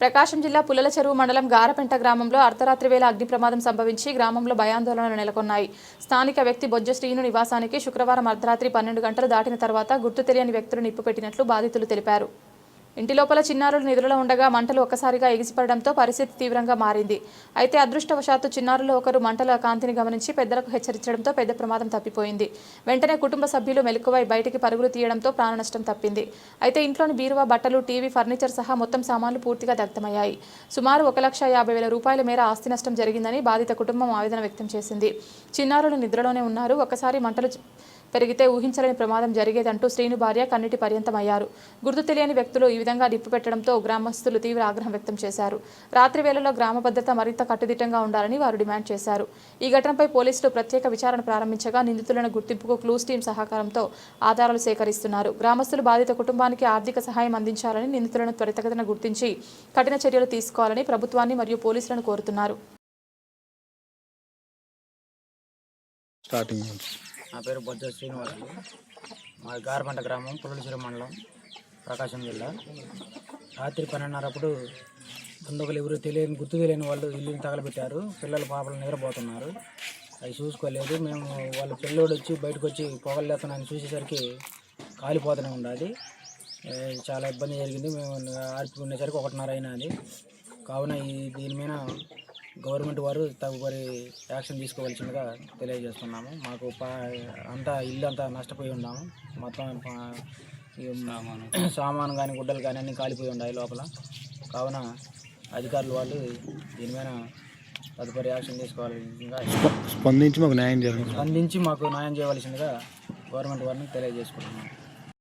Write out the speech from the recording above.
ప్రకాశం జిల్లా పుల్లల చెరువు మండలం గారపెంట గ్రామంలో అర్ధరాత్రి వేళ అగ్ని ప్రమాదం సంభవించి గ్రామంలో భయాందోళనలు నెలకొన్నాయి. స్థానిక వ్యక్తి బొజ్జ శ్రీను నివాసానికి శుక్రవారం అర్ధరాత్రి పన్నెండు గంటలు దాటిన తర్వాత గుర్తు తెలియని వ్యక్తులు నిప్పుపెట్టినట్లు బాధితులు తెలిపారు. ఇంటి లోపల చిన్నారులు నిద్రలో ఉండగా మంటలు ఒక్కసారిగా ఎగిసిపడడంతో పరిస్థితి తీవ్రంగా మారింది. అయితే అదృష్టవశాత్తు చిన్నారులు ఒకరు మంటల కాంతిని గమనించి పెద్దలకు హెచ్చరించడంతో పెద్ద ప్రమాదం తప్పిపోయింది. వెంటనే కుటుంబ సభ్యులు మెలకువై బయటికి పరుగులు తీయడంతో ప్రాణనష్టం తప్పింది. అయితే ఇంట్లోని బీరువా బట్టలు టీవీ ఫర్నిచర్ సహా మొత్తం సామాన్లు పూర్తిగా దగ్ధమయ్యాయి. సుమారు ఒక లక్ష యాభై వేల రూపాయల మేర ఆస్తి నష్టం జరిగిందని బాధిత కుటుంబం ఆవేదన వ్యక్తం చేసింది. చిన్నారులు నిద్రలోనే ఉన్నారు. ఒకసారి మంటలు పెరిగితే ఊహించలేని ప్రమాదం జరిగేదంటూ శ్రీను భార్య కన్నిటి పర్యంతమయ్యారు. గుర్తు తెలియని వ్యక్తులు ఈ విధంగా నిప్పు పెట్టడంతో గ్రామస్తులు తీవ్ర ఆగ్రహం వ్యక్తం చేశారు. రాత్రి వేళలో గ్రామ భద్రత మరింత కట్టుదిట్టంగా ఉండాలని వారు డిమాండ్ చేశారు. ఈ ఘటనపై పోలీసులు ప్రత్యేక విచారణ ప్రారంభించగా నిందితులను గుర్తింపుకు క్లూస్ టీం సహకారంతో ఆధారాలు సేకరిస్తున్నారు. గ్రామస్తులు బాధిత కుటుంబానికి ఆర్థిక సహాయం అందించాలని నిందితులను త్వరితగతిన గుర్తించి కఠిన చర్యలు తీసుకోవాలని ప్రభుత్వాన్ని మరియు పోలీసులను కోరుతున్నారు. స్టార్టింగ్ నుంచి నా పేరు బొజ్జ శ్రీనివాసులు. మా గారపంట గ్రామం పుల్లలసిరి మండలం ప్రకాశం జిల్లా. రాత్రి పన్నెండున్నరప్పుడు బంధువులు ఎవరు తెలియని గుర్తు తెలియని వాళ్ళు ఇల్లుని తగలబెట్టారు. పిల్లలు పాపలు నిద్రపోతున్నారు. అవి చూసుకోలేదు. మేము వాళ్ళ పిల్లోడు వచ్చి బయటకు వచ్చి పొగలేస్తున్నాయని చూసేసరికి కాలిపోతూనే ఉండాలి. చాలా ఇబ్బంది జరిగింది. మేము ఆర్పి ఉండేసరికి ఒకటిన్నర అయినది. కావున ఈ దీని మీద గవర్నమెంట్ వారు తదుపరి యాక్షన్ తీసుకోవాల్సిందిగా తెలియజేస్తున్నాము. మాకు పా అంతా ఇల్లు అంతా నష్టపోయి ఉన్నాము. మొత్తం సామాను కానీ గుడ్డలు కానీ అన్నీ కాలిపోయి ఉన్నాయి లోపల. కావున అధికారులు వాళ్ళు దీని మీద తదుపరి యాక్షన్ తీసుకోవాల్సిందిగా స్పందించి మాకు న్యాయం జరగదు స్పందించి మాకు న్యాయం చేయవలసిందిగా గవర్నమెంట్ వారిని తెలియజేసుకుంటున్నాము.